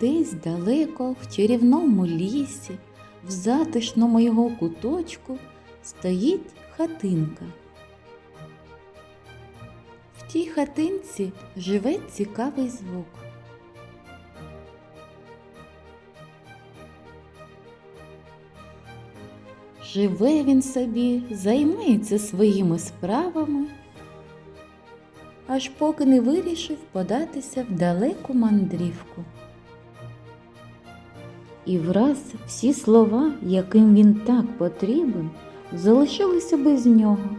Десь далеко, в чарівному лісі, в затишному його куточку стоїть хатинка. В тій хатинці живе цікавий звук. Живе він собі, займається своїми справами, аж поки не вирішив податися в далеку мандрівку. І враз всі слова, яким він так потрібен, залишилися без нього,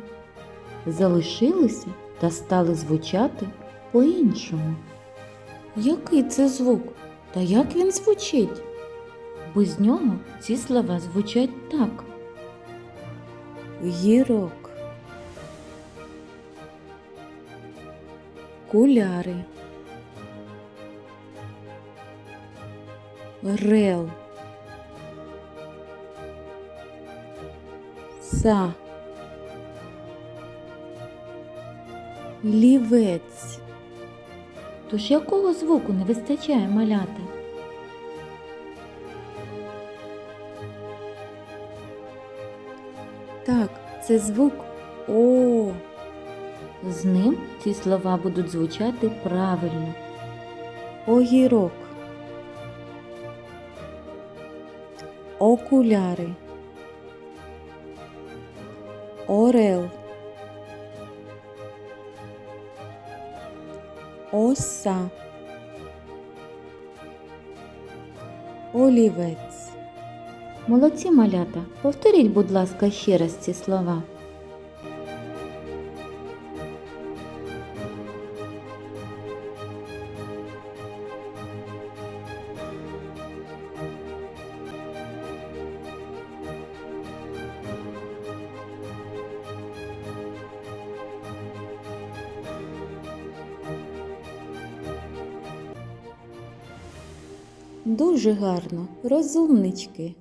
залишилися та стали звучати по-іншому. Який це звук? Та як він звучить? Без нього ці слова звучать так. Гірок. Куляри. Рел. Са. Лівець. Тож якого звуку не вистачає маляти? Так, це звук О. З ним ці слова будуть звучати правильно. Огірок. Окуляри. Орел. Оса. Олівець. Молодці малята, повторіть, будь ласка, ще раз ці слова. Дуже гарно, розумнички.